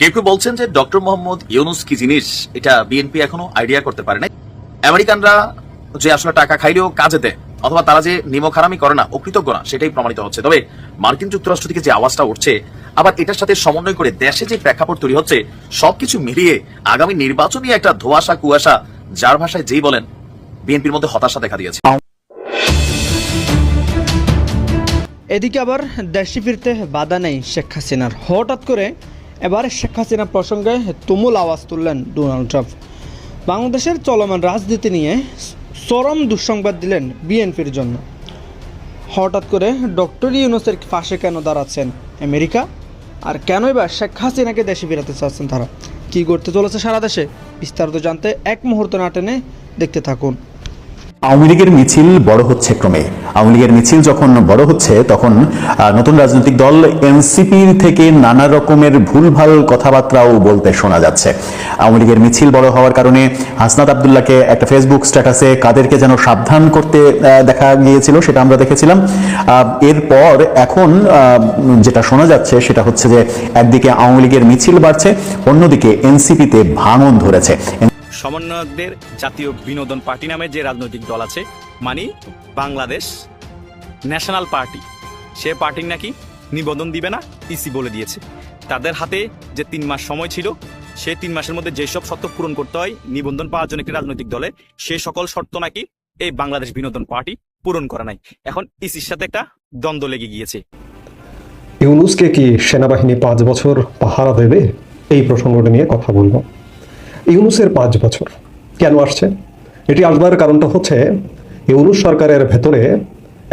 কেউ কেউ বলছেন যে ডক্টর মোহাম্মদ ইউনুস কি জিনিস? এটা বিএনপি এখনও আইডিয়া করতে পারে নাই। আমেরিকানরা যে আসলে টাকা খাইলেও কাজে দেয়, অথবা তারা যে নিমক হারামি করে না, অকৃতজ্ঞ না, সেটাই প্রমাণিত হচ্ছে। তবে মার্কিন যুক্তরাষ্ট্র থেকে যে আওয়াজটা উঠছে, আবার এটার সাথে সমন্বয় করে দেশে যে প্রেক্ষাপট তৈরি হচ্ছে, সবকিছু মিলিয়ে আগামী নির্বাচনী একটা ধোয়াশা কুয়াশা, যার ভাষায় যেই বলেন বিএনপির মধ্যে হতাশা দেখা দিয়েছে। এদিকে আবার দেশে ফিরতে বাধা নেই শেখ হাসিনার। হঠাৎ করে এবার শেখ হাসিনা প্রসঙ্গে তুমুল আওয়াজ তুললেন ডোনাল্ড ট্রাম্প। বাংলাদেশের চলমান রাজনীতি নিয়ে চরম দুঃসংবাদ দিলেন বিএনপির জন্য। হঠাৎ করে ডক্টর ইউনুসের পাশে কেন দাঁড়াচ্ছেন আমেরিকা? আর কেনই বা শেখ হাসিনাকে দেশে ফেরাতে চাচ্ছেন তারা? কী করতে চলেছে সারা দেশে? বিস্তারিত জানতে এক মুহূর্ত না টেনে দেখতে থাকুন। আওয়ামী লীগের মিছিল বড় হচ্ছে ক্রমে। আওয়ামী লীগের মিছিল যখন বড় হচ্ছে, তখন নতুন রাজনৈতিক দল এনসিপির থেকে নানা রকমের ভুলভাল কথাবার্তাও বলতে শোনা যাচ্ছে। আওয়ামী লীগের মিছিল বড় হওয়ার কারণে হাসনাত আবদুল্লাহকে একটা ফেসবুক স্ট্যাটাসে কাদেরকে যেন সাবধান করতে দেখা গিয়েছিল, সেটা আমরা দেখেছিলাম। এরপর এখন যেটা শোনা যাচ্ছে, সেটা হচ্ছে যে একদিকে আওয়ামী লীগের মিছিল বাড়ছে, অন্যদিকে এনসিপিতে ভাঙন ধরেছে। সমন্বয়কদের জাতীয় বিনোদন পার্টি নামে যে রাজনৈতিক দল আছে মানে বাংলাদেশ ন্যাশনাল পার্টি। সে পার্টির নাকি নিবন্ধন দিবে না, ইসি বলে দিয়েছে। তাদের হাতে যে তিন মাস সময় ছিল, সে তিন মাসের মধ্যে যেসব শর্ত পূরণ করতে হয়, নিবন্ধন পাওয়ার জন্য একটি রাজনৈতিক দলে, সে সকল শর্ত নাকি এই বাংলাদেশ বিনোদন পার্টি পূরণ করে নাই। এখন ইসির সাথে একটা দ্বন্দ্ব লেগে গিয়েছে। ইউনুসকে কি সেনাবাহিনী পাঁচ বছর পাহারা দেবে? এই প্রসঙ্গটা নিয়ে কথা বলব। ইউনুসের পাঁচ বছর। কেন আসছে? এটি আসবার কারণটা হচ্ছে, ইউনুস সরকারের ভেতরে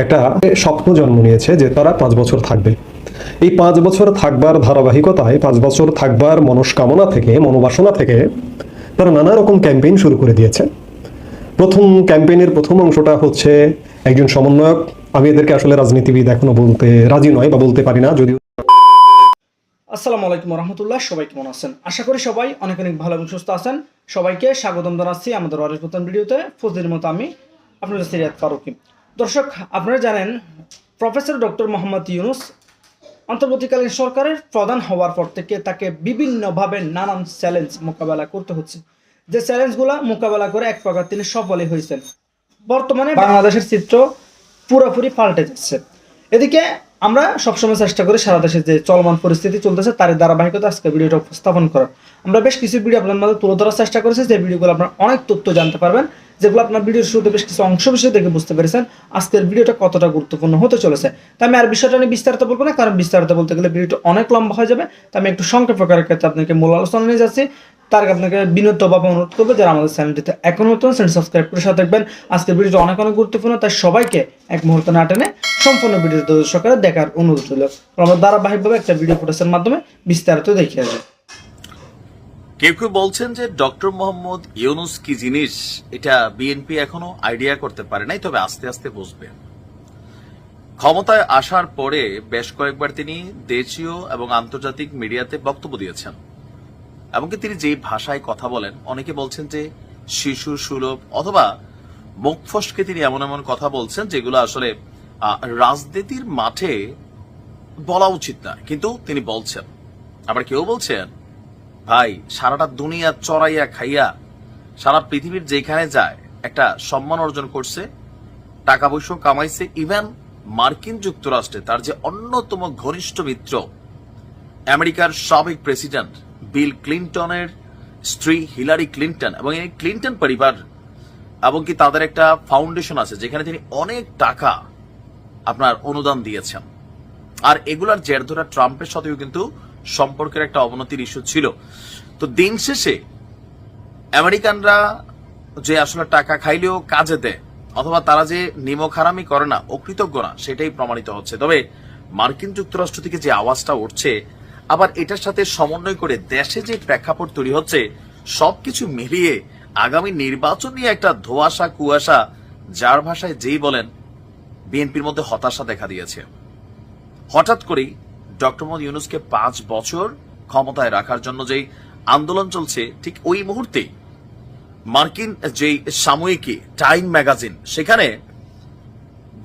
একটা স্বপ্ন জন্ম নিয়েছে যে তারা পাঁচ বছর থাকবে। এই পাঁচ বছর থাকবার ধারাবাহিকতায়, পাঁচ বছর থাকবার মনস্কামনা থেকে, মনোবাসনা থেকে তারা নানা রকম ক্যাম্পেইন শুরু করে দিয়েছে। প্রথম ক্যাম্পেইনের প্রথম অংশটা হচ্ছে একজন সমন্বয়ক। আমি এদেরকে আসলে রাজনীতিবিদ এখনও বলতে রাজি নয় বা বলতে পারি না, যদিও আসসালামু আলাইকুম রহমতুল্লাহ সবাই কেমন আছেন? আশা করি সবাই অনেক অনেক ভালো এবং সুস্থ আছেন। সবাইকে স্বাগতম জানাচ্ছি আমাদের অরের প্রথম ভিডিওতে। ফজলির মতো আমি আপনাদের সিরিয়াত ফারুকি। দর্শক, আপনারা জানেন, প্রফেসর ডক্টর মোহাম্মদ ইউনুস অন্তর্বর্তীকালীন সরকারের প্রধান হওয়ার পর থেকে তাকে বিভিন্নভাবে নানান চ্যালেঞ্জ মোকাবেলা করতে হচ্ছে। যে চ্যালেঞ্জগুলো মোকাবেলা করে এক প্রকার তিনি সফলই হয়েছেন। বর্তমানে বাংলাদেশের চিত্র পুরোপুরি পাল্টে যাচ্ছে। এদিকে আমরা সবসময় চেষ্টা করি সারা দেশে যে চলমান পরিস্থিতি চলতেছে, তার ধারাবাহিকতা আজকে ভিডিওটা উপস্থাপন করার। আমরা বেশ কিছু ভিডিও আপনার মধ্যে তুলে ধরার চেষ্টা করেছি, যে ভিডিওগুলো আপনার অনেক তথ্য জানতে পারবেন, যেগুলো আপনার ভিডিওর শুরুতে বেশ কিছু অংশ বিষয় দেখে বুঝতে পেরেছেন, আজকের ভিডিওটা কতটা গুরুত্বপূর্ণ হতে চলেছে। তাই আমি আর বিষয়টা নিয়ে বিস্তারিত বলব না, কারণ বিস্তারিত বলতে গেলে ভিডিওটা অনেক লম্বা হয়ে যাবে। তাই আমি একটু সংক্ষেপ ক্ষেত্রে আপনাকে মূল আলোচনা নিয়ে যাচ্ছি। তার আপনাকে বিনোদভাবে অনুরোধ করব, যারা আমাদের চ্যানেলটিতে এখন নতুন চ্যানেল সাবস্ক্রাইব করে সাথে থাকবেন। আজকের ভিডিওটা অনেক অনেক গুরুত্বপূর্ণ, তাই সবাইকে এক মুহূর্ত না টেনে সম্পূর্ণ ভিডিও সকালে দেখার অনুরোধ রইল। আমরা ধারাবাহিকভাবে একটা ভিডিও ফুটেজের মাধ্যমে বিস্তারিত দেখে আসবে কেউ কেউ বলছেন যে ডক্টর মোহাম্মদ ইউনুস কি জিনিস? এটা বিএনপি এখনও আইডিয়া করতে পারে নাই, তবে আস্তে আস্তে বুঝবে ক্ষমতায় আসার পরে বেশ কয়েকবার তিনি দেশীয় এবং আন্তর্জাতিক মিডিয়াতে বক্তব্য দিয়েছেন। এমনকি তিনি যে ভাষায় কথা বলেন, অনেকে বলছেন যে শিশু সুলভ অথবা মুখ ফসকে তিনি এমন এমন কথা বলছেন যেগুলো আসলে রাজনীতির মাঠে বলা উচিত না কিন্তু তিনি বলছেন, আবার কেউ বলছেন, ভাই, সারাটা দুনিয়া চড়াইয়া খাইয়া, সারা পৃথিবীর যেখানে যায়, একটা সম্মান অর্জন করছে, টাকা পয়সা কামাইছে ইভেন মার্কিন যুক্তরাষ্ট্রে তার যে অন্যতম ঘনিষ্ঠ মিত্র, আমেরিকার সাবেক প্রেসিডেন্ট বিল ক্লিন্টনের স্ত্রী হিলারি ক্লিন্টন এবং এই ক্লিন্টন পরিবার এমনকি তাদের একটা ফাউন্ডেশন আছে যেখানে তিনি অনেক টাকা আপনার অনুদান দিয়েছেন। আর এগুলার জের ধরা ট্রাম্পের সাথেও কিন্তু সম্পর্কের একটা অবনতির ইস্যু ছিল। তো দিন শেষে আমেরিকানরা যে আসলে টাকা খাইলেও কাজে দেয় অথবা তারা যে নিমক হারামি করে না, অকৃতজ্ঞ না, সেটাই প্রমাণিত হচ্ছে। তবে মার্কিন যুক্তরাষ্ট্র থেকে যে আওয়াজটা উঠছে আবার এটার সাথে সমন্বয় করে দেশে যে প্রেক্ষাপট তৈরি হচ্ছে, সবকিছু মিলিয়ে আগামী নির্বাচন নিয়ে একটা ধোয়াশা কুয়াশা যার ভাষায় যেই বলেন, বিএনপির মধ্যে হতাশা দেখা দিয়েছে। হঠাৎ করেই ডক্টর মোহাম্মদ ইউনুসকে পাঁচ বছর ক্ষমতায় রাখার জন্য যেই আন্দোলন চলছে, ঠিক ওই মুহূর্তেই মার্কিন যেই সাময়িকী টাইম ম্যাগাজিন, সেখানে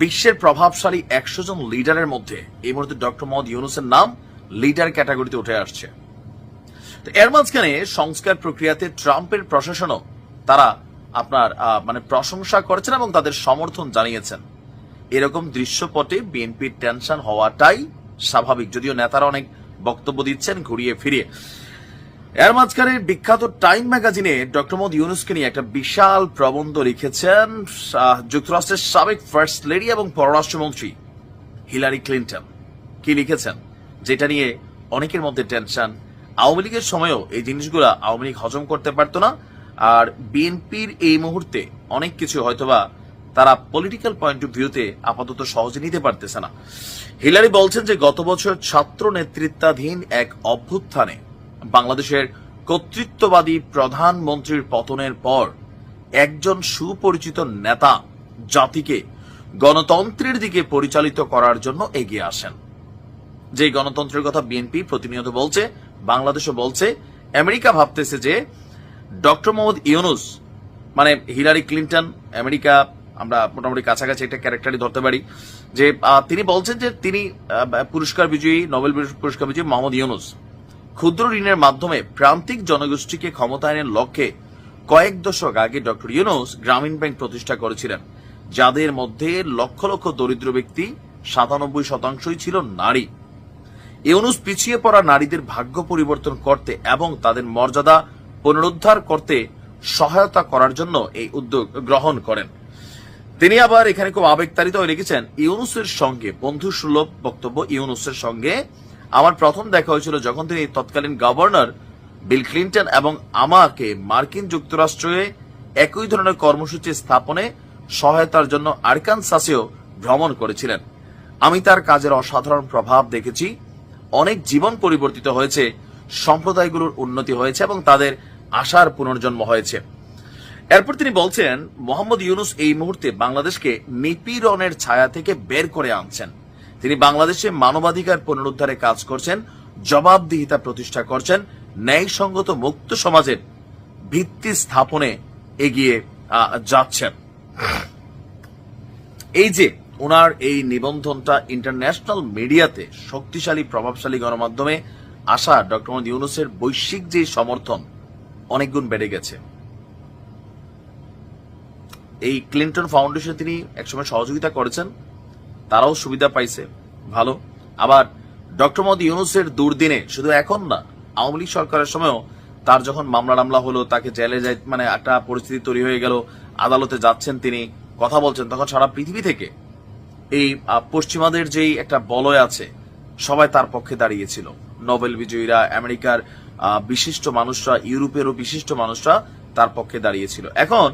বিশ্বের প্রভাবশালী একশো জন লিডারের মধ্যে এই মুহূর্তে ডক্টর মোহাম্মদ ইউনুসের নাম লিডার ক্যাটাগরিতে উঠে আসছে। তো এর মাঝখানে সংস্কার প্রক্রিয়াতে ট্রাম্পের প্রশাসনও তারা আপনার মানে প্রশংসা করেছেন এবং তাদের সমর্থন জানিয়েছেন। এরকম দৃশ্যপটে বিএনপির টেনশন হওয়াটাই স্বাভাবিক, যদিও নেতারা অনেক বক্তব্য দিচ্ছেন ঘুরিয়ে ফিরিয়ে। এর মাঝখানে বিখ্যাত টাইম ম্যাগাজিনে ডক্টর মোহাম্মদ ইউনুসকে নিয়ে একটা বিশাল প্রবন্ধ লিখেছেন যুক্তরাষ্ট্রের সাবেক ফার্স্ট লেডি এবং পররাষ্ট্রমন্ত্রী হিলারি ক্লিন্টন। কি লিখেছেন? যেটা নিয়ে অনেকের মধ্যে টেনশন আওয়ামী লীগের সময়ও এই জিনিসগুলা আওয়ামী লীগ হজম করতে পারতো না। আর বিএনপির এই মুহূর্তে অনেক কিছু হয়তোবা তারা পলিটিক্যাল পয়েন্ট অফ ভিউতে আপাতত সহজে নিতে পারতেছে না। হিলারি বলছেন যে, গত বছর ছাত্র নেতৃত্বাধীন এক অভ্যুত্থানে বাংলাদেশের কর্তৃত্ববাদী প্রধানমন্ত্রীর পতনের পর একজন সুপরিচিত নেতা জাতিকে গণতন্ত্রের দিকে পরিচালিত করার জন্য এগিয়ে আসেন। যে গণতন্ত্রের কথা বিএনপি প্রতিনিয়ত বলছে, বাংলাদেশও বলছে, আমেরিকা ভাবতেছে যে ডক্টর মোহাম্মদ ইউনুস মানে হিলারি ক্লিন্টন, আমেরিকা, আমরা মোটামুটি কাছাকাছি একটা ক্যারেক্টারই ধরতে পারি, যে তিনি বলছেন যে তিনি পুরস্কার বিজয়ী, নোবেল পুরস্কার বিজয়ী মোহাম্মদ ইউনুস। ক্ষুদ্র ঋণের মাধ্যমে প্রান্তিক জনগোষ্ঠীকে ক্ষমতায়নের লক্ষ্যে কয়েক দশক আগে ডক্টর ইউনুস গ্রামীণ ব্যাংক প্রতিষ্ঠা করেছিলেন, যাদের মধ্যে লক্ষ লক্ষ দরিদ্র ব্যক্তি সাতানব্বই শতাংশই ছিল নারী। ইউনুস পিছিয়ে পড়া নারীদের ভাগ্য পরিবর্তন করতে এবং তাদের মর্যাদা পুনরুদ্ধার করতে সহায়তা করার জন্য এই উদ্যোগ গ্রহণ করেন। তিনি আবার এখানে খুব আবেগতাড়িত হয়ে লিখেছেন ইউনুসের সঙ্গে বন্ধু সুলভ বক্তব্য ইউনুসের সঙ্গে। আমার প্রথম দেখা হয়েছিল যখন তিনি তৎকালীন গভর্নর বিল ক্লিন্টন এবং আমাকে মার্কিন যুক্তরাষ্ট্রে একই ধরনের কর্মসূচি স্থাপনে সহায়তার জন্য আরকানসাসেও ভ্রমণ করেছিলেন। আমি তার কাজের অসাধারণ প্রভাব দেখেছি। অনেক জীবন পরিবর্তিত হয়েছে, সম্প্রদায়গুলোর উন্নতি হয়েছে এবং তাদের আশার পুনর্জন্ম হয়েছে। এরপর তিনি বলছেন, মোহাম্মদ ইউনুস এই মুহূর্তে বাংলাদেশকে নিপীড়নের ছায়া থেকে বের করে আনছেন। তিনি বাংলাদেশে মানবাধিকার পুনরুদ্ধারে কাজ করছেন, জবাবদিহিতা প্রতিষ্ঠা করছেন, ন্যায়সঙ্গত মুক্ত সমাজের ভিত্তি স্থাপনে এগিয়ে যাচ্ছেন। এই যে ওনার এই নিবন্ধনটা ইন্টারন্যাশনাল মিডিয়াতে শক্তিশালী, প্রভাবশালী গণমাধ্যমে আসা ডক্টর মোহাম্মদ ইউনুসের বৈশ্বিক যে সমর্থন, অনেক গুণ বেড়ে গেছে। এই ক্লিন্টন ফাউন্ডেশন তিনি একসময় সহযোগিতা করেছেন, তারাও সুবিধা পাইছে, ভালো। আবার ডক্টর মোহাম্মদ ইউনুসের দুর্দিনে শুধু এখন না, আওয়ামী লীগ সরকারের সময়ও তার যখন মামলা টামলা হলো, তাকে জেলে যাই মানে একটা পরিস্থিতি তৈরি হয়ে গেল, আদালতে যাচ্ছেন তিনি, কথা বলছেন, তখন সারা পৃথিবী থেকে এই পশ্চিমাদের যেই একটা বলয় আছে, সবাই তার পক্ষে দাঁড়িয়েছিল। নোবেল বিজয়ীরা, আমেরিকার বিশিষ্ট মানুষরা, ইউরোপেরও বিশিষ্ট মানুষরা তার পক্ষে দাঁড়িয়েছিল। এখন,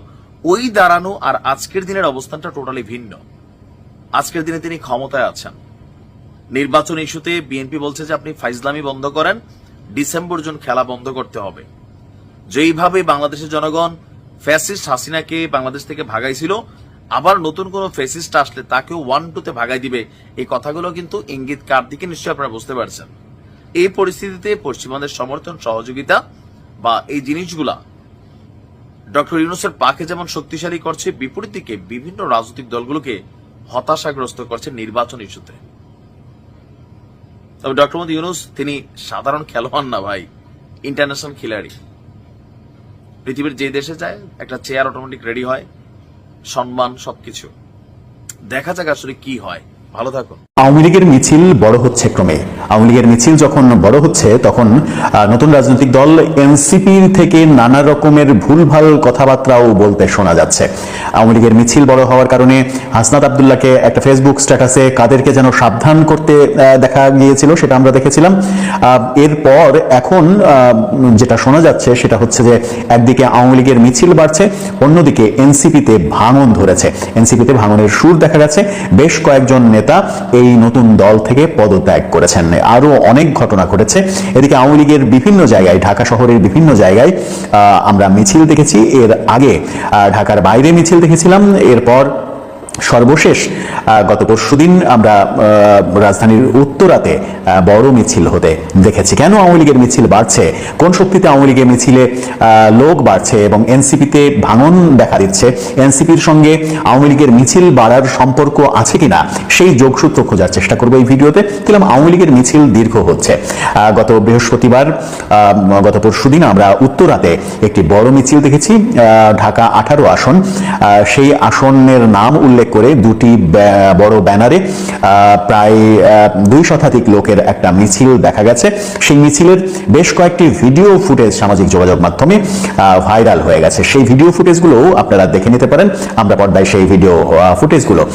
ওই দাঁড়ানো আর আজকের দিনের অবস্থানটা টোটালি ভিন্ন। আজকের দিনে তিনি ক্ষমতায় আছেন। নির্বাচন ইস্যুতে বিএনপি বলছে যে আপনি ফাইজলামি বন্ধ করেন, ডিসেম্বর, জুন খেলা বন্ধ করতে হবে। যেইভাবে বাংলাদেশের জনগণ ফ্যাসিস্ট হাসিনাকে বাংলাদেশ থেকে ভাগাইছিল আবার নতুন কোন ফেসিস্ট আসলে তাকেও ওয়ান টুতে ভাগাই দিবে, এই কথাগুলো কিন্তু ইঙ্গিত কার দিকে নিশ্চয়ই আপনারা বুঝতে পারছেন। এই পরিস্থিতিতে পশ্চিমবঙ্গের সমর্থন, সহযোগিতা বা এই জিনিসগুলা ডক্টর ইউনুসের পাকে যেমন শক্তিশালী করছে, বিপরীত দিকে বিভিন্ন রাজনৈতিক দলগুলোকে হতাশাগ্রস্ত করছে নির্বাচন ইস্যুতে। তবে ডক্টর মোহাম্মদ ইউনুস, তিনি সাধারণ খেলোয়াড় না ভাই ইন্টারন্যাশনাল খিলাড়ি। পৃথিবীর যে দেশে যায়, একটা চেয়ার অটোমেটিক রেডি হয় সম্মান সবকিছু। দেখা যাক আসলে কি হয়। ভালো থাকুন। আওয়ামী লীগের মিছিল বড় হচ্ছে ক্রমে। আওয়ামী লীগের মিছিল যখন বড় হচ্ছে, তখন নতুন রাজনৈতিক দল এনসিপি থেকে নানা রকমের ভুলভাল কথাবার্তাও বলতে শোনা যাচ্ছে। আওয়ামী লীগের মিছিল বড় হওয়ার কারণে হাসনাত আবদুল্লাহকে একটা ফেসবুক স্ট্যাটাসে কাদেরকে যেন সাবধান করতে দেখা গিয়েছিল, সেটা আমরা দেখেছিলাম। এরপর এখন যেটা শোনা যাচ্ছে, সেটা হচ্ছে যে একদিকে আওয়ামী লীগের মিছিল বাড়ছে, অন্যদিকে এনসিপিতে ভাঙন ধরেছে। এনসিপিতে ভাঙনের সুর দেখা গেছে। বেশ কয়েকজন নেতা এই নতুন দল থেকে পদত্যাগ করেছেন। আরও অনেক ঘটনা ঘটেছে। এদিকে আওয়ামী লীগের বিভিন্ন জায়গায়, ঢাকা শহরের বিভিন্ন জায়গায় আমরা মিছিল দেখেছি। এর আগে ঢাকার বাইরে মিছিল দেখেছিলাম। এরপর সর্বশেষ গত পরশুদিন আমরা রাজধানীর উত্তরাতে বড় মিছিল হতে দেখেছি। কেন আওয়ামী লীগের মিছিল বাড়ছে? কোন শক্তিতে আওয়ামী লীগের মিছিলে লোক বাড়ছে এবং এনসিপিতে ভাঙন দেখা দিচ্ছে? এনসিপির সঙ্গে আওয়ামী লীগের মিছিল বাড়ার সম্পর্ক আছে কিনা? সেই যোগসূত্র খোঁজার চেষ্টা করব এই ভিডিওতে। দেখলাম আওয়ামী লীগের মিছিল দীর্ঘ হচ্ছে। গত বৃহস্পতিবার গত পরশুদিন আমরা উত্তরাতে একটি বড় মিছিল দেখেছি ঢাকা আঠারো আসন। সেই আসনের নাম উল্লেখ করে দুটি বড় ব্যানারে প্রায় দুই শতাধিক লোকের একটা মিছিল দেখা গেছে। সেই মিছিলের বেশ কয়েকটি ভিডিও ফুটেজ সামাজিক যোগাযোগ মাধ্যমে ভাইরাল হয়ে গেছে। সেই ভিডিও ফুটেজগুলো আপনারা দেখে নিতে পারেন। আমরা পর্দায় সেই ভিডিও ফুটেজগুলো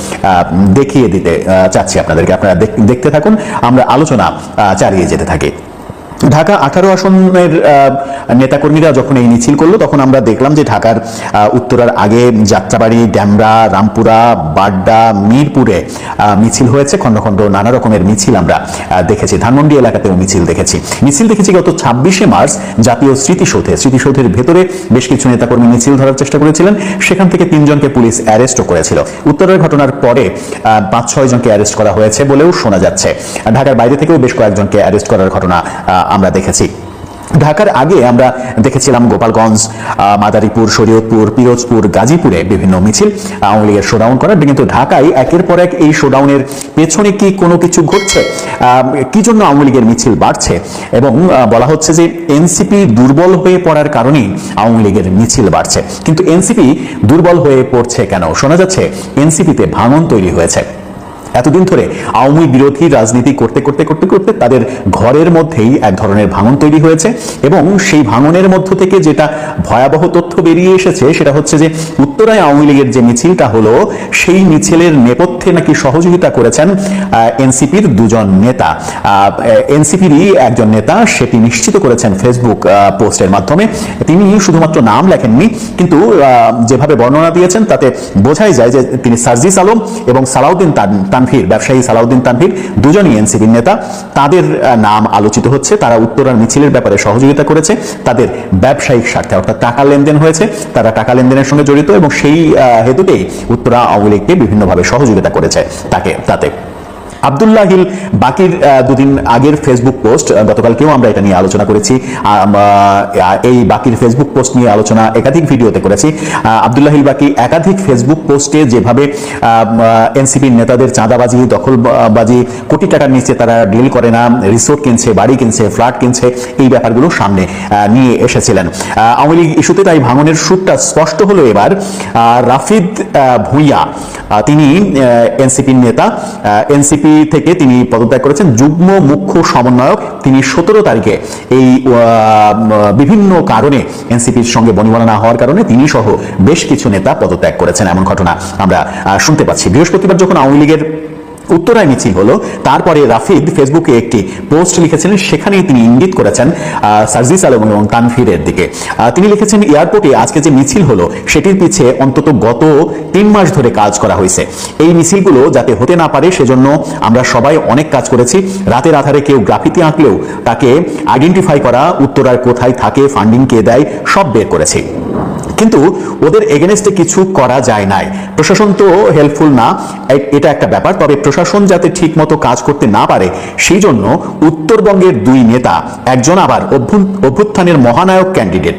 দেখিয়ে দিতে চাচ্ছি আপনাদেরকে। আপনারা দেখ- দেখতে থাকুন। আমরা আলোচনা চালিয়ে যেতে থাকি। ঢাকা আঠারো আসনের নেতাকর্মীরা যখন এই মিছিল করল, তখন আমরা দেখলাম যে ঢাকার উত্তরার আগে যাত্রাবাড়ি, ড্যামরা, রামপুরা, বাড্ডা, মিরপুরে মিছিল হয়েছে। খণ্ড খণ্ড নানা রকমের মিছিল আমরা দেখেছি। ধানমন্ডি এলাকাতেও মিছিল দেখেছি। মিছিল দেখেছি গত ছাব্বিশে মার্চ জাতীয় স্মৃতিসৌধে। স্মৃতিসৌধের ভেতরে বেশ কিছু নেতাকর্মী মিছিল ধরার চেষ্টা করেছিলেন। সেখান থেকে তিনজনকে পুলিশ অ্যারেস্টও করেছিল। উত্তরের ঘটনার পরে পাঁচ ছয় জনকে অ্যারেস্ট করা হয়েছে বলেও শোনা যাচ্ছে। ঢাকার বাইরে থেকেও বেশ কয়েকজনকে অ্যারেস্ট করার ঘটনা আমরা দেখেছি। ঢাকার আগে আমরা দেখেছিলাম গোপালগঞ্জ মাদারীপুর, শরীয়তপুর, পিরোজপুর, গাজীপুরে বিভিন্ন মিছিল, আওয়ামী লীগের শোডাউন করার। কিন্তু ঢাকায় একের পর এক এই শোডাউনের পেছনে কি কোনো কিছু ঘটছে? কি জন্য আওয়ামী লীগের মিছিল বাড়ছে? এবং বলা হচ্ছে যে এনসিপি দুর্বল হয়ে পড়ার কারণেই আওয়ামী লীগের মিছিল বাড়ছে। কিন্তু এনসিপি দুর্বল হয়ে পড়ছে কেন? শোনা যাচ্ছে, এনসিপিতে ভাঙন তৈরি হয়েছে। এতদিন ধরে আওয়ামী বিরোধী রাজনীতি করতে করতে করতে করতে তাদের ঘরের মধ্যেই এক ধরনের ভাঙন তৈরি হয়েছে এবং সেই ভাঙনের মধ্য থেকে যেটা ভয়াবহ তথ্য বেরিয়ে এসেছে সেটা হচ্ছে যে উত্তরায় আওয়ামী লীগের যে মিছিলটা হলো, সেই মিছিলের নেপথ্যে নাকি সহযোগিতা করেছেন এনসিপির দুজন নেতা। এনসিপিরই একজন নেতা সেটি নিশ্চিত করেছেন ফেসবুক পোস্টের মাধ্যমে। তিনি শুধুমাত্র নাম লেখেননি, কিন্তু যেভাবে বর্ণনা দিয়েছেন তাতে বোঝাই যায় যে তিনি সার্জিস আলম এবং সালাউদ্দিন তান- তানভীর, ব্যবসায়ী সালাউদ্দিন তানভীর, দুজনই এনসিপির নেতা। তাদের নাম আলোচিত হচ্ছে, তারা উত্তরার মিছিলের ব্যাপারে সহযোগিতা করেছে। তাদের ব্যবসায়িক স্বার্থে অর্থাৎ টাকা লেনদেন হয়েছে। তারা টাকা লেনদেনের সঙ্গে জড়িত এবং সেই হেতুতেই উত্তরা আওয়ামী লীগকে বিভিন্নভাবে সহযোগিতা করেছে তাকে, তাতে। আবদুল্লাহ হিল বাকির দুদিন আগের ফেসবুক পোস্ট গতকালকেও আমরা এটা নিয়ে আলোচনা করেছি। এই বাকির ফেসবুক পোস্ট নিয়ে আলোচনা একাধিক ভিডিওতে করেছি। আহ, আবদুল্লাহ হিল বাকি একাধিক ফেসবুক পোস্টে যেভাবে এনসিপির নেতাদের চাঁদাবাজি দখলবাজি কোটি টাকার নিচে তারা ডিল করে না রিসোর্ট কিনছে বাড়ি কিনছে ফ্ল্যাট কিনছে এই ব্যাপারগুলো সামনে নিয়ে এসেছিলেন। আওয়ামী লীগ ইস্যুতে তাই ভাঙনের সুরটা স্পষ্ট হলো এবার। রাফিদ ভূঁইয়া তিনি এনসিপির নেতা। এনসিপি থেকে তিনি পদত্যাগ করেছেন। যুগ্ম মুখ্য সমন্বয়ক তিনি সতেরো তারিখে এই বিভিন্ন কারণে এনসিপির সঙ্গে বনিবনা না হওয়ার কারণে তিনি সহ বেশ কিছু নেতা পদত্যাগ করেছেন এমন ঘটনা আমরা শুনতে পাচ্ছি। বৃহস্পতিবার যখন আওয়ামী লীগের উত্তরায় মিছিল হলো। তারপরে রাফিদ ফেসবুকে একটি পোস্ট লিখেছিলেন, সেখানেই তিনি ইঙ্গিত করেছেন সার্জিস আলম এবং তানফিরের দিকে। তিনি লিখেছেন, এয়ারপোর্টে আজকে যে মিছিল হলো, সেটির পিছে অন্তত গত তিন মাস ধরে কাজ করা হয়েছে। এই মিছিলগুলো যাতে হতে না পারে, সেজন্য আমরা সবাই অনেক কাজ করেছি। রাতের আধারে কেউ গ্রাফিতি আঁকলেও তাকে আইডেন্টিফাই করা, উত্তরার কোথায় থাকে ফান্ডিং কে দেয়, সব বের করেছি। কিন্তু ওদের এগেনস্টে কিছু করা যায় নাই। প্রশাসন তো হেল্পফুল না এটা একটা ব্যাপার। তবে প্রশাসন যাতে ঠিক মতো কাজ করতে না পারে সেই জন্য উত্তরবঙ্গের দুই নেতা, একজন আবার অভ্যুত্থানের মহানায়ক ক্যান্ডিডেট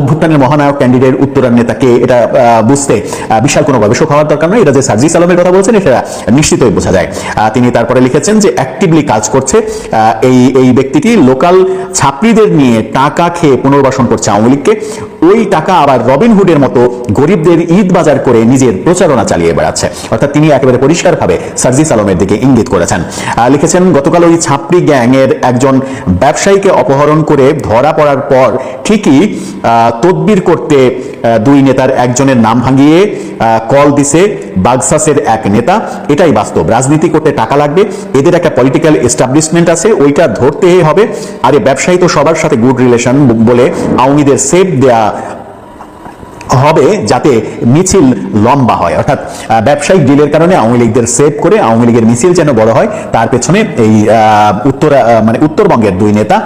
অভ্যুত্থানের মহানায়ক ক্যান্ডিডেট উত্তরার নেতাকে এটা বুঝতে বিশাল কোনো গবেষক হওয়ার দরকার নয়। এটা যে সার্জিস আলমের কথা বলছেন, এটা নিশ্চিতই বোঝা যায়। তিনি তারপরে লিখেছেন যে অ্যাক্টিভলি কাজ করছে এই এই ব্যক্তিটি লোকাল ছাত্রীদের নিয়ে টাকা খেয়ে পুনর্বাসন করছে আওয়ামী লীগকে। ওই টাকা আবার রবিনহুডের মতো গরিবদের ঈদ বাজার করে নিজের প্রচারণা চালিয়ে বেড়াচ্ছে। অর্থাৎ তিনি একেবারে পরিষ্কারভাবে সার্জিস আলমের দিকে ইঙ্গিত করেছেন। লিখেছেন, গতকাল ওই ছাপড়ি গ্যাং এর একজন ব্যবসায়ীকে অপহরণ করে ধরা পড়ার পর ঠিকই তদবির করতে দুই নেতার একজনের নাম ভাঙিয়ে কল দিছে বাগসাসের এক নেতা। এটাই বাস্তব। রাজনীতি করতে টাকা লাগবে। এদের একটা পলিটিক্যাল এস্টাবলিশমেন্ট আছে। ওইটা ধরতে হবে। আরে, ব্যবসায়ী তো সবার সাথে গুড রিলেশন বলে আওয়ামীদের সেফ দেয়া হবে যাতে মিছিল লম্বা হয়। অর্থাৎ ব্যবসায়িক ডিলের কারণে আওয়ামী লীগদের সেভ করে আওয়ামী লীগের মিছিল যেন বড় হয়, তার পেছনে এই উত্তর মানে উত্তরবঙ্গের দুই নেতা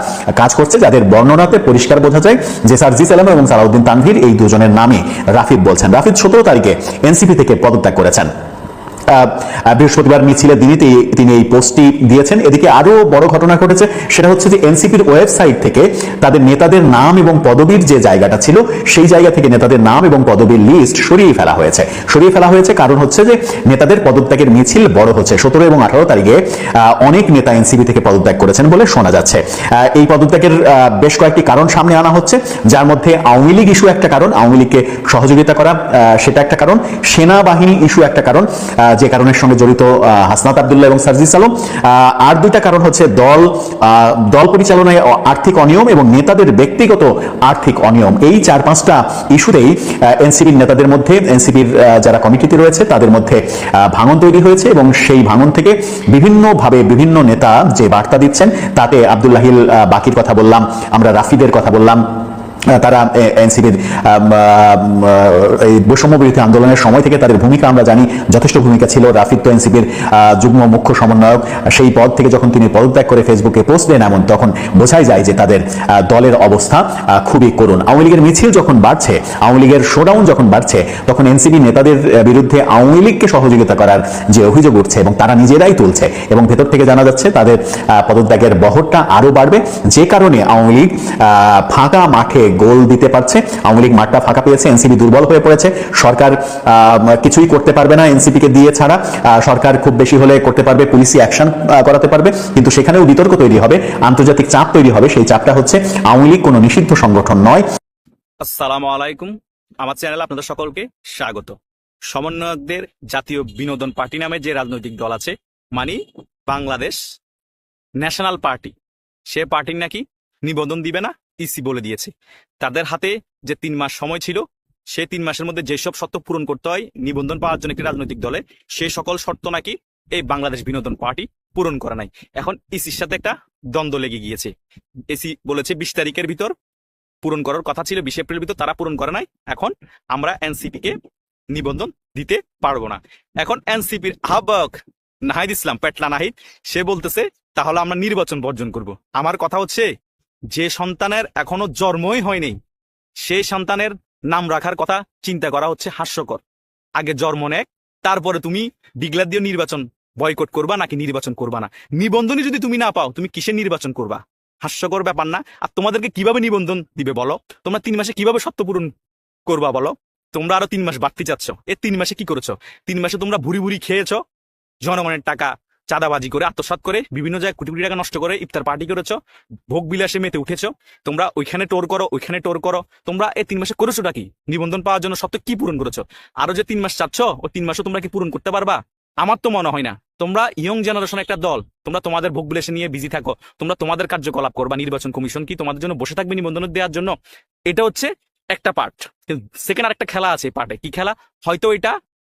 কাজ করছে, যাদের বর্ণনাতে পরিষ্কার বোঝা যায় যে সার্জিস আলম এবং সালাউদ্দিন তানভীর এই দুজনের নামে রাফিদ বলছেন। রাফিদ, সতেরো তারিখে এনসিপি থেকে পদত্যাগ করেছেন। বৃহস্পতিবার মিছিলের দিনই তিনি এই পোস্টটি দিয়েছেন। এদিকে আরও বড় ঘটনা ঘটেছে, সেটা হচ্ছে যে এনসিপির ওয়েবসাইট থেকে তাদের নেতাদের নাম এবং পদবীর যে জায়গাটা ছিল, সেই জায়গা থেকে নেতাদের নাম এবং পদবীর লিস্ট সরিয়ে ফেলা হয়েছে। সরিয়ে ফেলা হয়েছে কারণ হচ্ছে যে নেতাদের পদত্যাগের মিছিল বড় হচ্ছে। সতেরো এবং আঠারো তারিখে অনেক নেতা এনসিপি থেকে পদত্যাগ করেছেন বলে শোনা যাচ্ছে। এই পদত্যাগের বেশ কয়েকটি কারণ সামনে আনা হচ্ছে। যার মধ্যে আওয়ামী লীগ ইস্যু একটা কারণ, আওয়ামী লীগকে সহযোগিতা করা সেটা একটা কারণ। সেনাবাহিনী ইস্যু একটা কারণ। যে কারণের সঙ্গে জড়িত হাসনাত আবদুল্লাহ এবং সার্জিস আলম আর দুইটা কারণ হচ্ছে দল দল পরিচালনায় আর্থিক অনিয়ম এবং নেতাদের ব্যক্তিগত আর্থিক অনিয়ম। এই চার পাঁচটা ইস্যুতেই এনসিপির নেতাদের মধ্যে, এনসিপির যারা কমিটিতে রয়েছে, তাদের মধ্যে ভাঙন তৈরি হয়েছে এবং সেই ভাঙন থেকে বিভিন্নভাবে বিভিন্ন নেতা যে বার্তা দিচ্ছেন, তাতে আব্দুল্লাহিল বাকির কথা বললাম, আমরা রাফিদের কথা বললাম তারা এনসিপির এই বৈষম্য বিরোধী আন্দোলনের সময় থেকে তাদের ভূমিকা আমরা জানি যথেষ্ট ভূমিকা ছিল। রাফিদ তো এনসিপির যুগ্ম মুখ্য সমন্বয়ক। সেই পদ থেকে যখন তিনি পদত্যাগ করে ফেসবুকে পোস্ট দেন এমন, তখন বোঝাই যায় যে তাদের দলের অবস্থা খুবই করুণ। আওয়ামী লীগের মিছিল যখন বাড়ছে, আওয়ামী লীগের শোডাউন যখন বাড়ছে, তখন এনসিপি নেতাদের বিরুদ্ধে আওয়ামী লীগকে সহযোগিতা করার যে অভিযোগ উঠছে এবং তারা নিজেরাই তুলছে এবং ভেতর থেকে জানা যাচ্ছে তাদের পদত্যাগের বহরটা আরও বাড়বে। যে কারণে আওয়ামী লীগ ফাঁকা মাঠে গোল দিতে পারছে। আওয়ামী লীগ মাঠটা ফাঁকা পেয়েছে, এনসিপি দুর্বল হয়ে পড়েছে। সরকার কিছুই করতে পারবে না এনসিপি কে দিয়ে ছাড়া। সরকার খুব বেশি হলে করতে পারবে পুলিশি অ্যাকশন করাতে পারবে। কিন্তু সেখানেও বিতর্ক তৈরি হবে, আন্তর্জাতিক চাপ তৈরি হবে। সেই চাপটা হচ্ছে আওয়ামী লীগ কোনো নিষিদ্ধ সংগঠন নয়। আসসালামু আলাইকুম। আমার চ্যানেলে আপনাদের সকলকে স্বাগত। সমন্বয়কদের জাতীয় বিনোদন পার্টি নামে যে রাজনৈতিক দল আছে মানে বাংলাদেশ ন্যাশনাল পার্টি, সে পার্টির নাকি নিবন্ধন দিবে না? ইসি বলে দিয়েছে। তাদের হাতে যে তিন মাস সময় ছিল, সে তিন মাসের মধ্যে যেসব শর্ত পূরণ করতে হয়, নিবন্ধন পাওয়ার জন্য একটি রাজনৈতিক দলে, সে সকল শর্ত নাকি এই বাংলাদেশ বিনোদন পার্টি পূরণ করে নাই। এখন ইসির সাথে একটা দ্বন্দ্ব লেগে গিয়েছে। এসি বলেছে বিশ তারিখের ভিতর পূরণ করার কথা ছিল, বিশ এপ্রিল ভিতর তারা পূরণ করে নাই। এখন আমরা এনসিপি কে নিবন্ধন দিতে পারব না। এখন এনসিপির আহ্বায়ক নাহিদ ইসলাম, পেটলা নাহিদ, সে বলতেছে, তাহলে আমরা নির্বাচন বর্জন করব। আমার কথা হচ্ছে যে সন্তানের এখনও জন্মই হয়নি, সেই সন্তানের নাম রাখার কথা চিন্তা করা হচ্ছে হাস্যকর। আগে জন্ম নেক, তারপরে তুমি ডিগলার দিয়ে নির্বাচন বয়কট করবা নাকি নির্বাচন করবা না? নিবন্ধনই যদি তুমি না পাও, তুমি কিসের নির্বাচন করবা? হাস্যকর ব্যাপার না। আর তোমাদেরকে কীভাবে নিবন্ধন দিবে বলো? তোমরা তিন মাসে কীভাবে সত্য পূরণ করবা বলো? তোমরা আরও তিন মাস বাড়তি চাচ্ছ। এ তিন মাসে কি করেছ? তিন মাসে তোমরা ভুরি ভুরি খেয়েছ? জনগণের টাকা চাঁদাবাজি করে, আত্মসাৎ করে, বিভিন্ন জায়গায় কোটি কোটি টাকা নষ্ট করে, ইফতার পার্টি করেছ, ভোগ বিলাসে মেতে উঠেছো। তোমরা ওইখানে টোর করো, ওইখানে টোর করো। তোমরা এই তিন মাসে করেছোটা কি? নিবন্ধন পাওয়ার জন্য সত্য কি পূরণ করেছ? আরও যে তিন মাস চাচ্ছ ওই তিন মাসও তোমরা কি পূরণ করতে পারবা? আমার তো মনে হয় না। তোমরা ইয়ং জেনারেশন একটা দল। তোমরা তোমাদের ভোগ বিলাসে নিয়ে বিজি থাকো। তোমরা তোমাদের কার্যকলাপ করবা, নির্বাচন কমিশন কি তোমাদের জন্য বসে থাকবে নিবন্ধন দেওয়ার জন্য? এটা হচ্ছে একটা পার্ট সেকেন্ড আরেকটা খেলা আছে পার্টে কি খেলা? হয়তো এটা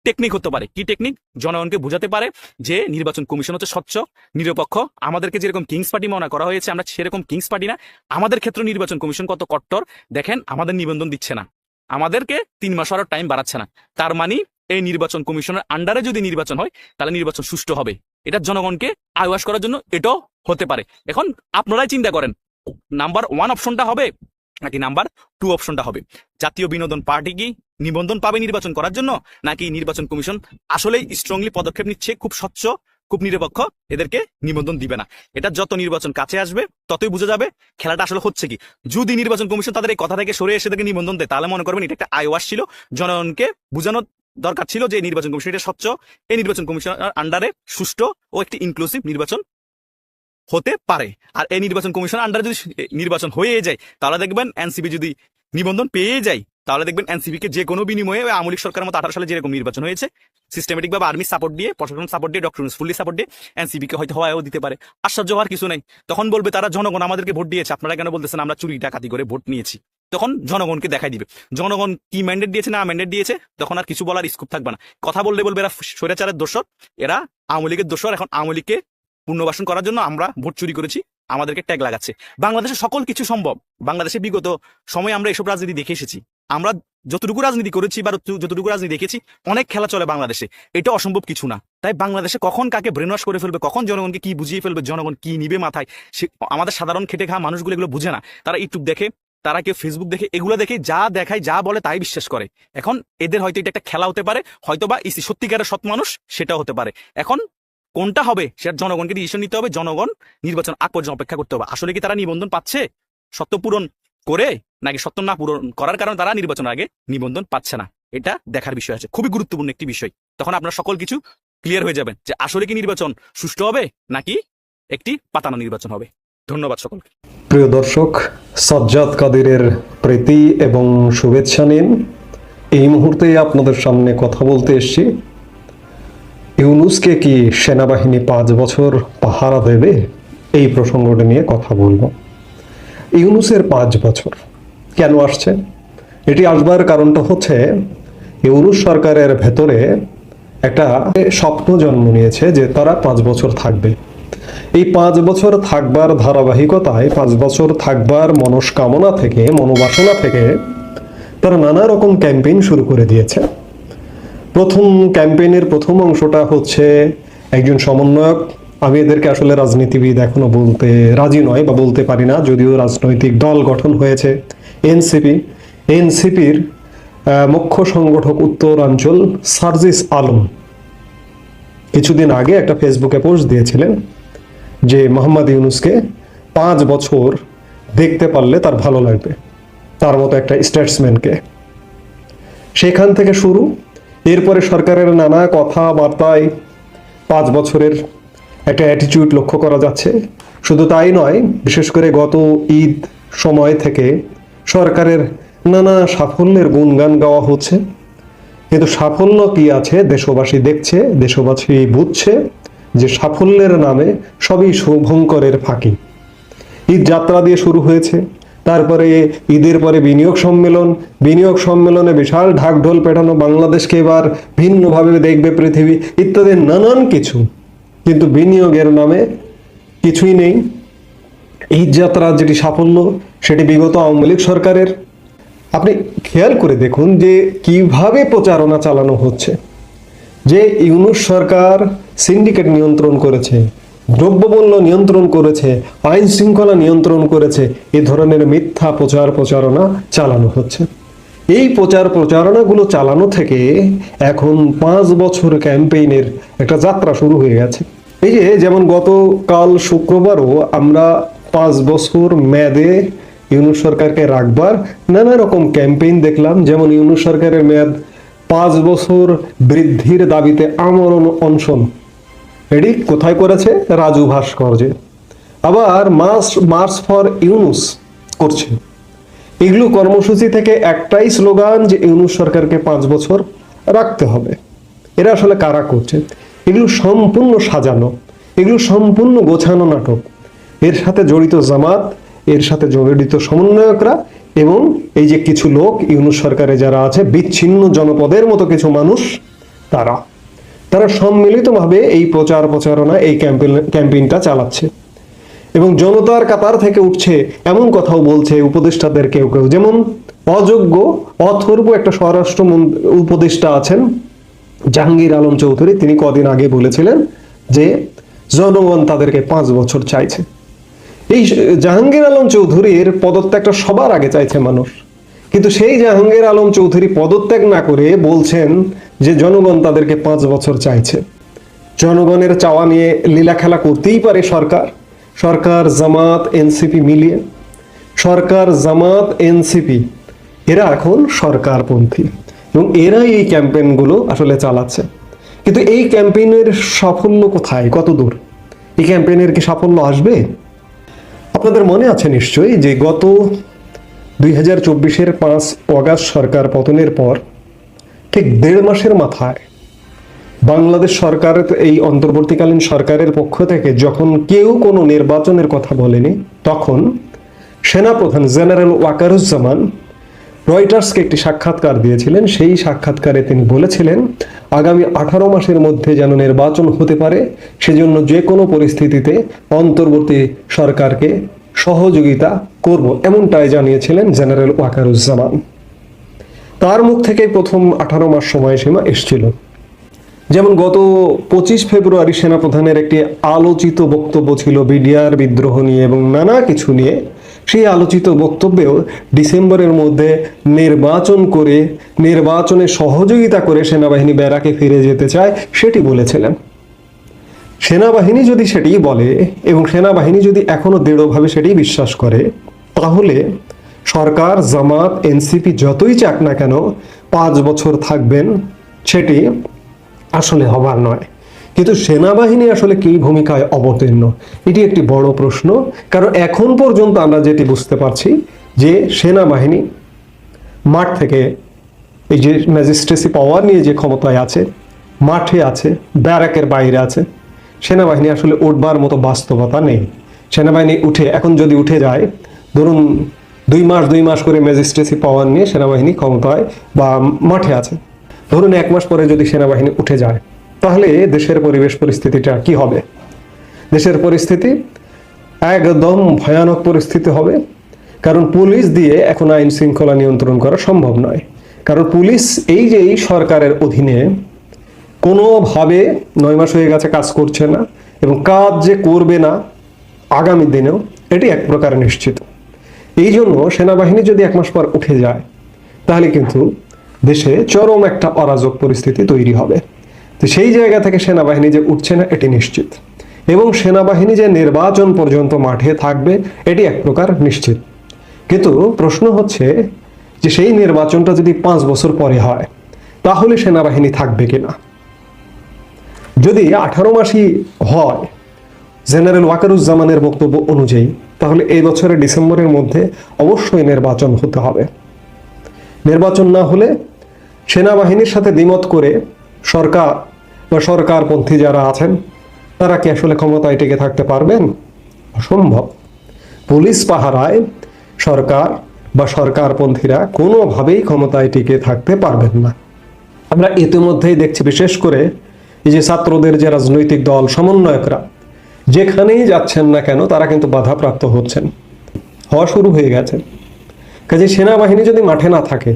টেকনিক হতে পারে। কি টেকনিক? জনগণকে বোঝাতে পারে যে নির্বাচন কমিশন হচ্ছে স্বচ্ছ, নিরপেক্ষ। আমাদেরকে যেরকম কিংস পার্টি মনে করা হয়েছে, আমরা সেরকম কিংস পার্টি না। আমাদের ক্ষেত্রে নির্বাচন কমিশন কত কট্টর, দেখেন আমাদের নিবন্ধন দিচ্ছে না। আমাদেরকে তিন মাস আরও টাইম বাড়াচ্ছে না। তার মানে এই নির্বাচন কমিশনের আন্ডারে যদি নির্বাচন হয়, তাহলে নির্বাচন সুষ্ঠু হবে। এটা জনগণকে আয়ুয়াস করার জন্য এটাও হতে পারে। এখন আপনারাই চিন্তা করেন নাম্বার ওয়ান অপশনটা হবে নাকি নাম্বার টু অপশনটা হবে? জাতীয় বিনোদন পার্টি কি নিবন্ধন পাবে নির্বাচন করার জন্য? নাকি নির্বাচন কমিশন আসলেই স্ট্রংলি পদক্ষেপ নিচ্ছে, খুব স্বচ্ছ, খুব নিরপেক্ষ, এদেরকে নিবন্ধন দিবে না। এটা যত নির্বাচন কাছে আসবে, ততই বোঝা যাবে খেলাটা আসলে হচ্ছে কি। যদি নির্বাচন কমিশন তাদের এই কথা থেকে সরে এসে তাদেরকে নিবন্ধন দেয়, তাহলে মনে করবেন এটা একটা আইওয়াস ছিল। জনগণকে বোঝানোর দরকার ছিল যে নির্বাচন কমিশন এটা স্বচ্ছ, এই নির্বাচন কমিশন আন্ডারে সুষ্ঠু ও একটি ইনক্লুসিভ নির্বাচন হতে পারে। আর এই নির্বাচন কমিশন আন্ডারে যদি নির্বাচন হয়ে যায়, তাহলে দেখবেন এনসিপি যদি নিবন্ধন পেয়ে যায়, তাহলে দেখবেন এনসিপি কে যে কোনো বিনিময়ে আমলিক সরকারের মতো আঠারো সালে যেরকম নির্বাচন হয়েছে সিস্টেমেটিক ভাবে আর্মি সাপোর্ট দিয়ে, প্রশাসন সাপোর্ট দিয়ে ডক্টর ফুললি সাপোর্ট দিয়ে এনসিপি কে হয়তো হওয়াও দিতে পারে। আশ্চর্য হওয়ার কিছু নেই। তখন বলবে তারা, জনগণ আমাদেরকে ভোট দিয়েছে, আপনারা কেন বলতেছেন আমরা চুরি, ডাকাতি করে ভোট নিয়েছি? তখন জনগণকে দেখাই দিবে। জনগণ কি ম্যান্ডেট দিয়েছে না ম্যান্ডেট দিয়েছে, তখন আর কিছু বলার স্কোপ থাকবে না। কথা বললে বলবে এরা স্বৈরাচারের দোষর, এরা আওয়ামী লীগের দোষর, এখন আওয়ামী লীগকে পুনর্বাসন করার জন্য আমরা ভোট চুরি করেছি, আমাদেরকে ট্যাগ লাগাচ্ছে। বাংলাদেশে সকল কিছু সম্ভব। বাংলাদেশে বিগত সময় আমরা এসব রাজনীতি দেখে এসেছি। আমরা যতটুকু রাজনীতি করেছি বা যতটুকু রাজনীতি দেখেছি, অনেক খেলা চলে বাংলাদেশে। এটা অসম্ভব কিছু না। তাই বাংলাদেশে কখন কাকে ব্রেন ওয়াশ করে ফেলবে, কখন জনগণকে কি বুঝিয়ে ফেলবে, জনগণ কি নিবে মাথায়, সে আমাদের সাধারণ খেটে খাওয়া মানুষগুলো এগুলো বুঝে না। তারা ইউটিউব দেখে, তারা কেউ ফেসবুক দেখে, এগুলো দেখে যা দেখায়, যা বলে তাই বিশ্বাস করে। এখন এদের হয়তো এটা একটা খেলা হতে পারে হয়তো বা সত্যিকারের সৎ মানুষ সেটাও হতে পারে। এখন কোনটা হবে সেটা জনগণকে ডিসিশন নিতে হবে, জনগণ নির্বাচন আগ পর্যন্ত অপেক্ষা করতে হবে। আসলে কি তারা নিবন্ধন পাচ্ছে? সত্য পূরণ করে নাকি সত্য না পূরণ করার কারণে তারা নির্বাচন আগে নিবন্ধন পাচ্ছে না? এটা দেখার বিষয় আছে। খুবই গুরুত্বপূর্ণ একটি বিষয়। তখন আপনার সকল কিছু ক্লিয়ার হয়ে যাবেন যে আসলে কি নির্বাচন সুষ্ঠু হবে নাকি একটি পাতানো নির্বাচন হবে। ধন্যবাদ সকলকে। প্রিয় দর্শক, সজ্জাদ কাদিরের প্রীতি এবং শুভেচ্ছা নিন। এই মুহূর্তে আপনাদের সামনে কথা বলতে এসেছি। ইউনুসকে কি সেনাবাহিনী পাঁচ বছর পাহারা দেবে? এই প্রসঙ্গটা নিয়ে কথা বলব। ইউনুসের পাঁচ বছর কেন আসছে? এটি আসবার কারণটা হচ্ছে, ইউনুস সরকারের ভেতরে একটা স্বপ্ন জন্ম নিয়েছে যে তারা পাঁচ বছর থাকবে। এই পাঁচ বছর থাকবার ধারাবাহিকতায়, পাঁচ বছর থাকবার মনস্কামনা থেকে, মনোবাসনা থেকে তারা নানা রকম ক্যাম্পেইন শুরু করে দিয়েছে। প্রথম ক্যাম্পেইনের প্রথম অংশটা হচ্ছে একজন সমন্বয়ক। আমি এদেরকে আসলে রাজনীতিবিদ এখনও বলতে রাজি নয় বা বলতে পারি না, যদিও রাজনৈতিক দল গঠন হয়েছে। এনসিপি। এনসিপির মুখ্য সংগঠক উত্তরাঞ্চল সার্জিস আলম। কিছুদিন আগে একটা ফেসবুকে পোস্ট দিয়েছিলেন যে মোহাম্মদ ইউনুসকে পাঁচ বছর দেখতে পারলে তার ভালো লাগবে, তার মতো একটা স্টেটসম্যানকে। সেখান থেকে শুরু এরপরে সরকারের নানা কথাবার্তায় পাঁচ বছরের একটা অ্যাটিটিউড লক্ষ্য করা যাচ্ছে। শুধু তাই নয়, বিশেষ করে গত ঈদ সময় থেকে সরকারের নানা সাফল্যের গুণগান গাওয়া হচ্ছে। কিন্তু সাফল্য কি আছে, দেশবাসী দেখছে, দেশবাসী বুঝছে যে সাফল্যের নামে সবই শুভঙ্করের ফাঁকি। ঈদ যাত্রা দিয়ে শুরু হয়েছে। তারপরে ঈদের পরে বিনিয়োগ সম্মেলন। বিনিয়োগ সম্মেলনে বিশাল ঢাকঢোল পেটানো বাংলাদেশকে এবার ভিন্নভাবে দেখবে পৃথিবী, ইত্যাদি নানান কিছু। কিন্তু বিনিয়োগের নামে কিছুই নেই। ঈদ যাত্রার যেটি সাফল্য, সেটি বিগত আওয়ামী লীগ সরকারের। আপনি খেয়াল করে দেখুন যে কীভাবে প্রচারণা চালানো হচ্ছে। যে ইউনুস সরকার সিন্ডিকেট নিয়ন্ত্রণ করেছে দ্রব্যমূল্য নিয়ন্ত্রণ করেছে, আইন শৃঙ্খলা নিয়ন্ত্রণ করেছে, এ ধরনের মিথ্যা প্রচার প্রচারণা চালানো হচ্ছে। এই প্রচার প্রচারণাগুলো চালানো থেকে এখন পাঁচ বছর ক্যাম্পেইনের একটা যাত্রা শুরু হয়ে গেছে। এই যে যেমন গতকাল শুক্রবারও আমরা পাঁচ বছর মেয়াদে ইউনুস সরকারকে রাখবার নানা রকম ক্যাম্পেইন দেখলাম। যেমন ইউনুস সরকারের মেয়াদ পাঁচ বছর বৃদ্ধির দাবিতে আমরণ অনশন এটি কোথায় করেছে? রাজু ভাস্কর্যে। আবার মার্চ মার্চ ফর ইউনুস করছে। এগুলো কর্মসূচি থেকে একটাই স্লোগান যে ইউনুস সরকারকে পাঁচ বছর রাখতে হবে। এরা আসলে কারা করছে? এগুলো সম্পূর্ণ সাজানো, এগুলো সম্পূর্ণ গোছানো নাটক। এর সাথে জড়িত জামাত, এর সাথে জড়িত সমন্বয়করা এবং এই যে কিছু লোক, ইউনুস সরকারে যারা আছে, বিচ্ছিন্ন জনপদের মতো কিছু মানুষ, তারা। তারা সম্মিলিতভাবে এই প্রচার প্রচারণা, এই ক্যাম্পেইন, ক্যাম্পেইনটা চালাচ্ছে। এবং জনতার কাতার থেকে উঠছে এমন কথাও বলছে উপদেষ্টাদের কেউ কেউ। যেমন অযোগ্য, অথর্ব একটা স্বরাষ্ট্র উপদেষ্টা আছেন জাহাঙ্গীর আলম চৌধুরী। তিনি কদিন আগে বলেছিলেন যে জনগণ তাদেরকে পাঁচ বছর চাইছে। এই জাহাঙ্গীর আলম চৌধুরীর পদত্যাগটা সবার আগে চাইছে মানুষ। কিন্তু সেই জাহাঙ্গীর আলম চৌধুরী পদত্যাগ না করে বলছেন যে জনগণ তাদেরকে পাঁচ বছর চাইছে। জনগণের চাওয়া নিয়ে লীলা খেলা করতেই পারে সরকার। সরকার, জামাত, এনসিপি মিলিয়ে। সরকার, জামাত, এনসিপি, এরা এখন সরকারপন্থী এবং এরাই এই ক্যাম্পেইনগুলো আসলে চালাচ্ছে। কিন্তু এই ক্যাম্পেইনের সাফল্য কোথায়? কত দূর? এই ক্যাম্পেইনের কি সাফল্য আসবে? আপনাদের মনে আছে নিশ্চয়ই যে গত দুই হাজার চব্বিশের পাঁচ অগাস্ট সরকার পতনের পর ঠিক দেড় মাসের মাথায় বাংলাদেশ সরকার এই অন্তর্বর্তীকালীন সরকারের পক্ষ থেকে যখন কেউ কোনো নির্বাচনের কথা বলেনি, তখন সেনাপ্রধান জেনারেল ওয়াকারুজ্জামান রয়টার্সকে একটি সাক্ষাৎকার দিয়েছিলেন। সেই সাক্ষাৎকারে তিনি বলেছিলেন, আগামী আঠারো মাসের মধ্যে যেন নির্বাচন হতে পারে, সেজন্য যে কোনো পরিস্থিতিতে অন্তর্বর্তী সরকারকে সহযোগিতা করব, এমনটাই জানিয়েছিলেন জেনারেল ওয়াকারুজ্জামান। তার মুখ থেকে প্রথম আঠারো মাস সময়সীমা এসছিল। যেমন গত পঁচিশ ফেব্রুয়ারি সেনাপ্রধানের একটি আলোচিত বক্তব্য ছিল বিডিআর বিদ্রোহ নিয়ে এবং নানা কিছু নিয়ে। সেই আলোচিত বক্তব্যেও ডিসেম্বরের মধ্যে নির্বাচন করে, নির্বাচনে সহযোগিতা করে সেনাবাহিনী ব্যারাকে ফিরে যেতে চায়, সেটি বলেছিলেন। সেনাবাহিনী যদি সেটি বলে এবং সেনাবাহিনী যদি এখনও দৃঢ়ভাবে সেটি বিশ্বাস করে, তাহলে সরকার, জামাত, এনসিপি যতই চাক না কেন পাঁচ বছর থাকবেন সেটি আসলে হবার নয়। কিন্তু সেনাবাহিনী আসলে কি ভূমিকায় অবতীর্ণ? এটি একটি বড় প্রশ্ন। কারণ এখন পর্যন্ত আমরা যেটি বুঝতে পারছি যে সেনাবাহিনী মাঠ থেকে এই যে ম্যাজিস্ট্রেসি পাওয়ার নিয়ে যে ক্ষমতায় আছে, মাঠে আছে, ব্যারাকের বাইরে আছে সেনাবাহিনী আসলে উঠবার মতো বাস্তবতা নেই। সেনাবাহিনী উঠে, এখন যদি উঠে যায়, ধরুন দুই মাস দুই মাস করে ম্যাজিস্ট্রেসি পাওয়ার নিয়ে সেনাবাহিনী ক্ষমতায় বা মাঠে আছে। ধরুন এক মাস পরে যদি সেনাবাহিনী উঠে যায়, তাহলে দেশের পরিবেশ পরিস্থিতিটা কি হবে? দেশের পরিস্থিতি একদম ভয়ানক পরিস্থিতি হবে। কারণ পুলিশ দিয়ে এখন আইন শৃঙ্খলা নিয়ন্ত্রণ করা সম্ভব নয়। কারণ পুলিশ এই যে এই সরকারের অধীনে কোনোভাবে নয় মাস হয়ে গেছে কাজ করছে না এবং কাজ যে করবে না আগামী দিনেও, এটি এক প্রকার নিশ্চিত। এই জন্য সেনাবাহিনী যদি এক মাস পর উঠে যায়, তাহলে কিন্তু দেশে চরম একটা অরাজক পরিস্থিতি তৈরি হবে। তো সেই জায়গা থেকে সেনাবাহিনী যে উঠছে না, এটি নিশ্চিত। এবং সেনাবাহিনী যে নির্বাচন পর্যন্ত মাঠে থাকবে, এটি এক প্রকার নিশ্চিত। কিন্তু প্রশ্ন হচ্ছে যে সেই নির্বাচনটা যদি পাঁচ বছর পরে হয়, তাহলে সেনাবাহিনী থাকবে কিনা? যদি আঠারো মাসই হয় জেনারেল ওয়াকারুজ্জামানের বক্তব্য অনুযায়ী, তাহলে এই বছরের ডিসেম্বরের মধ্যে অবশ্যই নির্বাচন হতে হবে। নির্বাচন না হলে সেনাবাহিনীর সাথে দ্বিমত করে সরকার বা সরকারপন্থী যারা আছেন, তারা কি আসলে ক্ষমতায় টিকে থাকতে পারবেন? অসম্ভব। পুলিশ পাহারায় সরকার বা সরকারপন্থীরা কোনোভাবেই ক্ষমতায় টিকে থাকতে পারবেন না। আমরা ইতিমধ্যেই দেখছি, বিশেষ করে এই যে ছাত্রদের যে রাজনৈতিক দল, সমন্বয়করা, যেখানেই যাচ্ছেন না কেন, তারা কিন্তু বাধাপ্রাপ্ত হচ্ছেন। হওয়া শুরু হয়ে গেছে। কাজে সেনাবাহিনী যদি মাঠে না থাকে,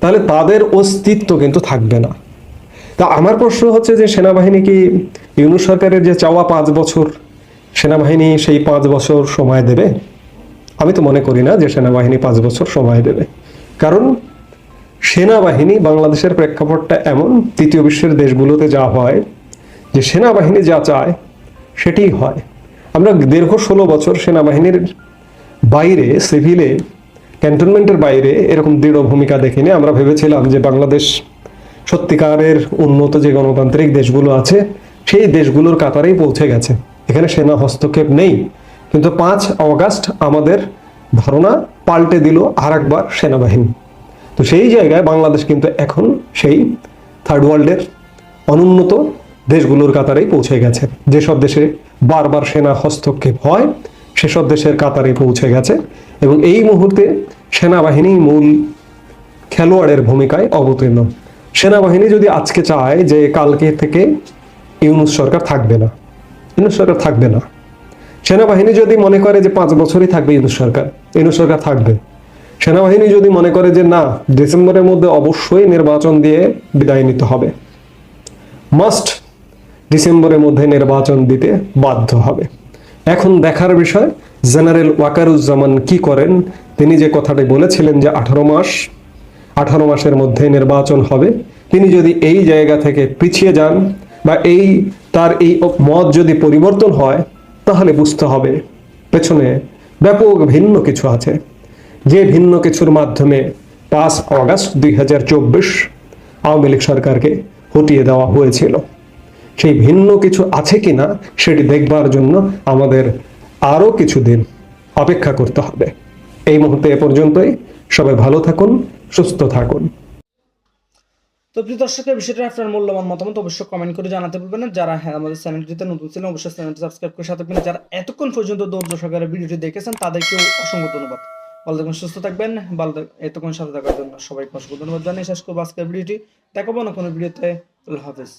তাহলে তাদের অস্তিত্ব কিন্তু থাকবে না। তা আমার প্রশ্ন হচ্ছে যে, সেনাবাহিনী কি ইউনুস সরকারের যে চাওয়া পাঁচ বছর, সেনাবাহিনী সেই পাঁচ বছর সময় দেবে? আমি তো মনে করি না যে সেনাবাহিনী পাঁচ বছর সময় দেবে। কারণ সেনাবাহিনী বাংলাদেশের প্রেক্ষাপটটা এমন, তৃতীয় বিশ্বের দেশগুলোতে যা হয়, যে সেনাবাহিনী যা চায়, সেটিই হয়। আমরা দীর্ঘ ষোলো বছর সেনাবাহিনীর বাইরে, সিভিলে, ক্যান্টনমেন্টের বাইরে এরকম দৃঢ় ভূমিকা দেখিনি। আমরা ভেবেছিলাম যে বাংলাদেশ সত্যিকারের উন্নত যে গণতান্ত্রিক দেশগুলো আছে, সেই দেশগুলোর কাতারেই পৌঁছে গেছে। এখানে সেনা হস্তক্ষেপ নেই। কিন্তু পাঁচ অগাস্ট আমাদের ধারণা পাল্টে দিল আর একবার সেনাবাহিনী। তো সেই জায়গায় বাংলাদেশ কিন্তু এখন সেই থার্ড ওয়ার্ল্ডের অনুন্নত দেশগুলোর কাতারেই পৌঁছে গেছে। যেসব দেশে বারবার সেনা হস্তক্ষেপ হয়, সেসব দেশের কাতারে পৌঁছে গেছে এবং এই মুহূর্তে সেনাবাহিনী মূল খেলোয়াড়ের ভূমিকায় অবতীর্ণ। সেনাবাহিনী যদি আজকে চায় যে কালকে থেকে ইউনুস সরকার থাকবে না, ইউনুস সরকার থাকবে না। সেনাবাহিনী যদি মনে করে যে পাঁচ বছরই থাকবে ইউনুস সরকার ইউনুস সরকার থাকবে সেনাবাহিনী যদি মনে করে যে না, ডিসেম্বরের মধ্যে অবশ্যই নির্বাচন দিয়ে বিদায় নিতে হবে। মাস্ট ডিসেম্বরের মধ্যে নির্বাচন দিতে বাধ্য হবে। এখন দেখার বিষয়, জেনারেল ওয়াকারুজ্জামান কি করেন? তিনি যে কথাটি বলেছিলেন যে আঠারো মাস, আঠারো মাসের মধ্যে নির্বাচন হবে। তিনি যদি এই জায়গা থেকে পিছিয়ে যান বা এই, তার এই মত যদি পরিবর্তন হয়, তাহলে বুঝতে হবে পেছনে ব্যাপক ভিন্ন কিছু আছে। যে ভিন্ন কিছুর মাধ্যমে পাঁচ অগাস্ট দুই হাজার চব্বিশ আওয়ামী লীগ সরকারকে হটিয়ে দেওয়া হয়েছিল। সেই ভিন্ন কিছু আছে কিনা সেটি দেখবার জন্য আমাদের আরও কিছুদিন অপেক্ষা করতে হবে। এই মুহূর্তে এ পর্যন্তই। সবাই ভালো থাকুন, সুস্থ থাকুন। তো প্রিয় দর্শকের বিষয়টা আপনার মূল্যবান মতামত অবশ্যই কমেন্ট করে জানাতে পারবেন না। যারা হ্যাঁ আমাদের চ্যানেলটিতে নতুন ছিলেন, অবশ্যই চ্যানেলটি সাবস্ক্রাইব করে সাথে যারা এতক্ষণ পর্যন্ত সহকারে ভিডিওটি দেখেছেন, তাদেরকেও অসংখ্য ধন্যবাদ। ভালো থাকবেন সুস্থ থাকবেন, ভালো এতক্ষণ সাথে থাকার জন্য সবাইকে অসংখ্য ধন্যবাদ জানিয়ে শেষ করব আজকের ভিডিওটি। দেখাবো না কোনো ভিডিওতে। আল্লাহ হাফেজ।